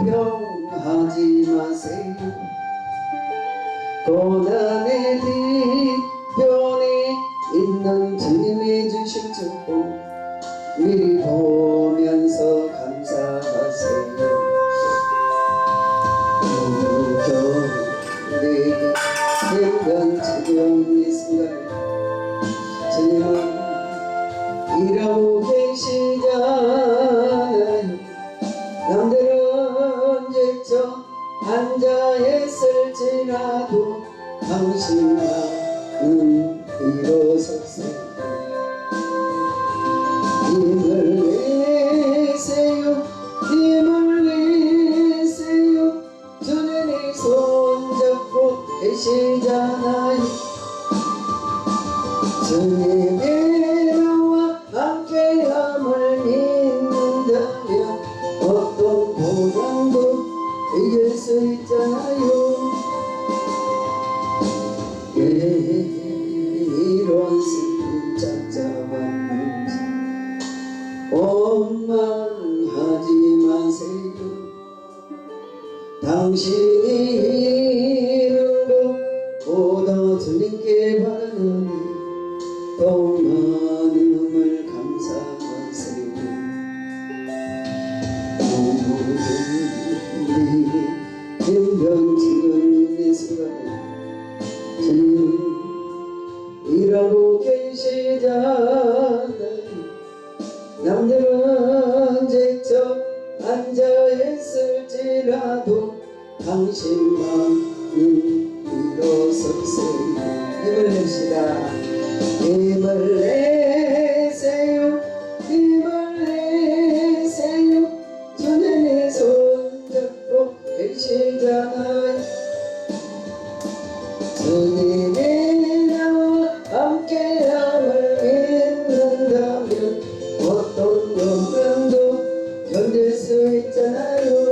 원망하지 마세요. 고난의 뒤편에 있는 주님이 주신 축복 미리 보면서 감사하세요. 지금 이 순간에 주님은 일하고 앉아 있을지라도 당신만은 일어섰어요 힘을 내세요 힘을 내세요. 주님이 손잡고 계시잖아요. 주님의 당신이 이룬 것보다 주님께 바라는 더 많음을 감사하세요 모든 힘든 지금 이 순간에 주님 일하고 계시잖아요 남들은 제쳐 앉아 있을지라도 당신만은 일어서세요. 힘을 헤세요, 힘을 내세요. 전에 내 손잡고 계시잖아요. 주님이 나와 함께함을 믿는다면 어떤 고난도 견딜 수 있잖아요.